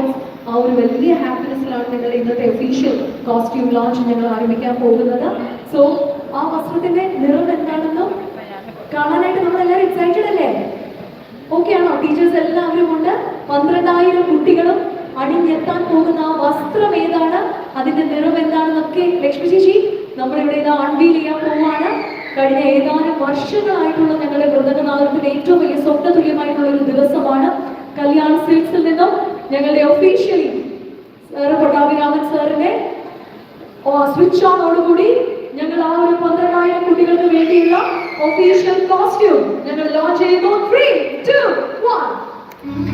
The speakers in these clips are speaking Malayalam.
അവാർഡ്സ് ആ ഒരു വലിയ ഹാപ്പിനെസ്സിലാണ് ഞങ്ങൾ ഇന്നത്തെ ഒഫീഷ്യൽ കോസ്റ്റ്യൂം ലോഞ്ച് ഞങ്ങൾ ആരംഭിക്കാൻ പോകുന്നത്. സോ ആ വസ്ത്രത്തിന്റെ നിറം എന്താണെന്നും കാണാനായിട്ട് നമ്മൾ എല്ലാവരും എക്സൈറ്റഡ് അല്ലേ? ഓക്കെ ആണോ? ടീച്ചേഴ്സ് എല്ലാവരും ഉണ്ട്. പന്ത്രണ്ടായിരം കുട്ടികളും അണിഞ്ഞെത്താൻ പോകുന്ന ആ വസ്ത്രം ഏതാണ്? അതിന്റെ നിറം എന്താണെന്നൊക്കെ ലക്ഷ്മി ചേച്ചി നമ്മളിവിടെ ഇത് അൺവീൽ ചെയ്യാൻ പോവാണ്. കഴിഞ്ഞ ഏതാനും വർഷങ്ങളായിട്ടുള്ള ഞങ്ങളുടെ വൃതകനാഥത്തിന്റെ ഏറ്റവും വലിയ സ്വപ്ന തുല്യമായിട്ടുള്ള ഒരു ദിവസമാണ്. കല്യാൺ സിൽക്സിൽ നിന്നും ഞങ്ങളുടെ ഒഫീഷ്യലി സാറ് പട്ടാഭിരാമൻ സാറിന്റെ സ്വിച്ച് ഓണോടുകൂടി ഞങ്ങൾ ആ ഒരു പന്ത്രണ്ടായിരം കുട്ടികൾക്ക് വേണ്ടിയുള്ള ഒഫീഷ്യൽ കോസ്റ്റ്യൂം ഞങ്ങൾ ലോഞ്ച് ചെയ്യുന്നു. ത്രീ ടു വൺ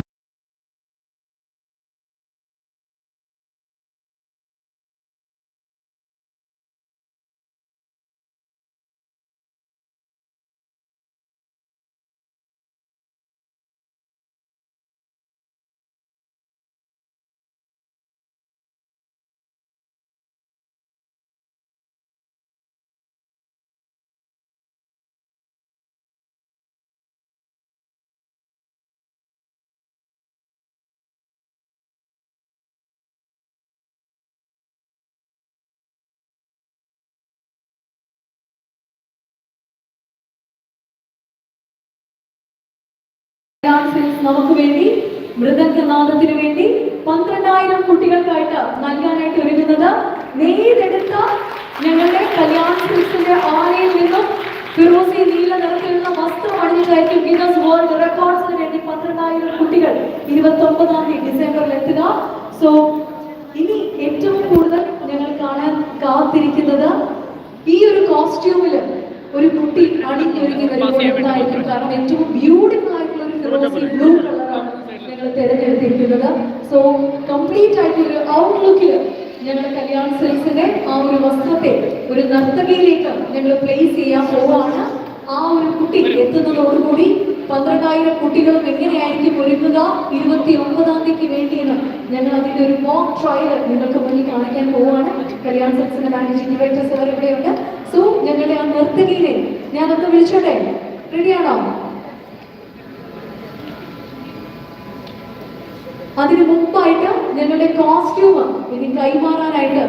നമുക്ക് വേണ്ടി മൃദംഗനാഥത്തിന് വേണ്ടി പന്ത്രണ്ടായിരം കുട്ടികൾക്കായിട്ട് നൽകാനായിട്ട് ഒരുങ്ങുന്നത് നേരെടുത്ത ഞങ്ങളുടെ കല്യാൺ സിൽസിന്റെ ആനയിൽ നിന്നും ഫിറോസി നീല നിറത്തിലുള്ള വസ്ത്രം അണിഞ്ഞതായിരിക്കും ഗിന്നസ് വേൾഡ് റെക്കോർഡ്സിന് വേണ്ടി പന്ത്രണ്ടായിരം കുട്ടികൾ ഇരുപത്തി ഒമ്പതാം തീയതി ഡിസംബറിൽ എത്തുക. സോ ഇനി ഏറ്റവും കൂടുതൽ ഞങ്ങൾ കാണാൻ കാത്തിരിക്കുന്നത് ഈ ഒരു കോസ്റ്റ്യൂമിൽ ഒരു കുട്ടി അണിഞ്ഞൊരുങ്ങി വരുമ്പോൾ എന്തായിരിക്കും കാരണം ഏറ്റവും ബ്യൂട്ടിഫുൾ ഒരു ഫിറോസി ബ്ലൂ കളറാണ് ഞങ്ങൾ തിരഞ്ഞെടുത്തിരിക്കുന്നത് സോ കംപ്ലീറ്റ് ആയിട്ട് ഒരു ഔട്ട്ലുക്കിൽ ഞങ്ങളുടെ കല്യാൺ സിൽസിന്റെ ആ ഒരു വസ്ത്രത്തെ ഒരു നർത്തകിയിലേക്ക് ഞങ്ങൾ പ്ലേസ് ചെയ്യാൻ പോവാണ്. ആ ഒരു കുട്ടി എത്തുന്നതോടുകൂടി പന്ത്രണ്ടായിരം കുട്ടികളും എങ്ങനെയായിരിക്കും ഒരുങ്ങുക? ഇരുപത്തി ഒമ്പതാം തീയതിക്ക് വേണ്ടിയാണ് ഞങ്ങൾ അതിന്റെ ഒരു മോക്ക് ട്രയൽ നിങ്ങൾക്ക് മുന്നിൽ കാണിക്കാൻ പോവാണ്. കല്യാൺ സിൽസിന്റെ മാനേജിംഗ് ഡയറക്ടർ സാർ ഇവിടെയുണ്ട് സോ ഞങ്ങളുടെ ആ നർത്തകിയിലെ ഞാനൊന്ന് വിളിച്ചോട്ടെ? റെഡിയാണോ അതിന് മുമ്പായിട്ട് ഞങ്ങളുടെ കോസ്റ്റ്യൂം ഇനി കൈമാറാനായിട്ട്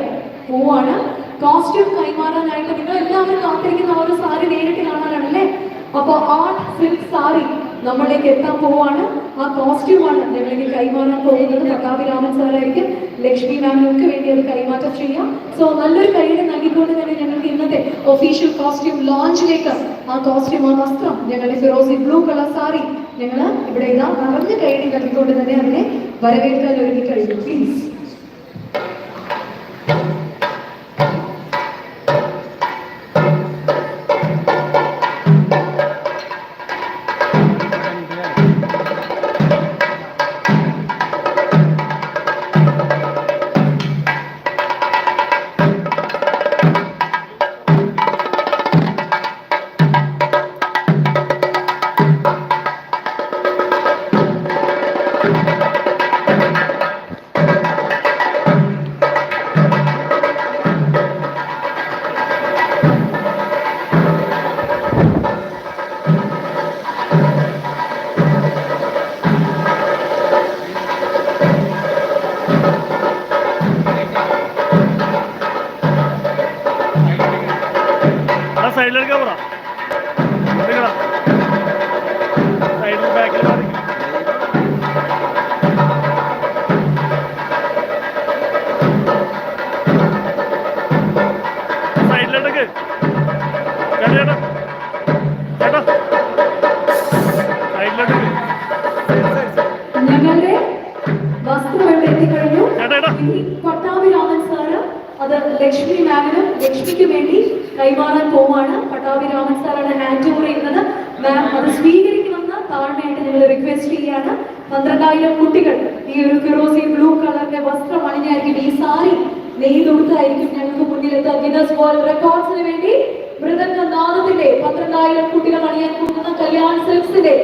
പോവാണ്. കോസ്റ്റ്യൂം കൈമാറാനായിട്ട് നിങ്ങൾ എല്ലാവരും കാത്തിരിക്കുന്ന ആ ഒരു സാരി നേരിട്ട് കാണാനാണല്ലേ? അപ്പൊ ആർട്ട് സിൽക്ക് സാരി നമ്മളിലേക്ക് എത്താൻ പോവാണ്. ആ കോസ്റ്റ്യൂം കോസ്റ്റ്യൂമാണ് ഞങ്ങളിനി കൈമാറാൻ പോകുന്നത്. പ്രതാപി രാമൻ സാറായിരിക്കും ലക്ഷ്മി മാമിനും ഒക്കെ വേണ്ടി അത് കൈമാറ്റം ചെയ്യാം. സോ നല്ലൊരു കൈയുടെ നൽകിക്കൊണ്ട് തന്നെ ഞങ്ങൾക്ക് ഇന്നത്തെ ഒഫീഷ്യൽ കോസ്റ്റ്യൂം ലോഞ്ചിലേക്ക് ആ കോസ്റ്റ്യൂം ആ വസ്ത്രം ഞങ്ങളുടെ ഫിറോസി ബ്ലൂ കളർ സാരി ഞങ്ങൾ ഇവിടെ ഇതാ നിറഞ്ഞ കൈയടി നൽകിക്കൊണ്ട് തന്നെ അതിനെ വരവേൽക്കാൻ ഒരുങ്ങി കഴിഞ്ഞു. പ്ലീസ് ആ സൈഡിലെടുക്കാൻ പറ സൈഡിൽ ബാക്കിൽ സൈഡിലെടുക്ക്. ചേട്ടാ ചേട്ടാ. സൈഡിലെടുക്ക്. ഞങ്ങളുടെ വസ്ത്രം ഇവിടെ എത്തിക്കഴിഞ്ഞു ചേട്ടാ ചേട്ടാ ഇനി പട്ടാഭി രാമൻ സാറ് അത് ലക്ഷ്മി മാമിനും ലക്ഷ്മിക്ക് വേണ്ടി കൈമാറാൻ പോവാണ് പട്ടാഭി രാമൻ സാറാണ് ഹാൻഡ് ഓവർ ചെയ്യുന്നത്. മാം അത് സ്വീകരിക്കണമെന്ന് താഴ്മയായിട്ട് ഞങ്ങൾ റിക്വസ്റ്റ് ചെയ്യാണ് പന്ത്രണ്ടായിരം കുട്ടികൾ ഈ ഒരു ഫിറോസി ബ്ലൂ കളറിന്റെ വസ്ത്രം അണിഞ്ഞായിരിക്കും ഈ സാരി നെയ്തൊടുത്തായിരിക്കും ഞങ്ങൾക്ക് മുന്നിലെത്തുക. ഗിനസ് വേൾഡ് റെക്കോർഡ്സിന് വേണ്ടി മൃദംഗ നാദത്തിന്റെ പന്ത്രണ്ടായിരം കുട്ടികൾ അണിയാൻ പോകുന്ന കല്യാൺ സിൽക്സിന്റെ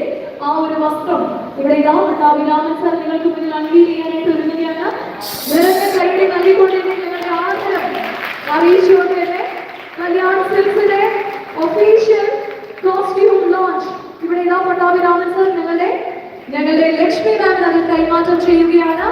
ആ ഒരു വസ്ത്രം ഇവിടെ ഇതാ പട്ടാഭി രാമൻ സാർ നിങ്ങൾക്ക് മുന്നിൽ അൺവീൽ ചെയ്യാനായിട്ട് ഒരുങ്ങുകയാണ്. നിറഞ്ഞ കൈയുടെ നൽകിക്കൊണ്ടിരിക്കുന്ന ഞങ്ങളുടെ ആഗ്രഹം അറിയിച്ചുകൊണ്ട് തന്നെ കല്യാൺ സിൽക്സിന്റെ ഒഫീഷ്യൽ കോസ്റ്റ്യൂം ലോഞ്ച് ഇവിടെ ഇതാ പട്ടാഭി രാമൻ സാർ ഞങ്ങളുടെ ഞങ്ങളുടെ ലക്ഷ്മി മാം അത് കൈമാറ്റം ചെയ്യുകയാണ്.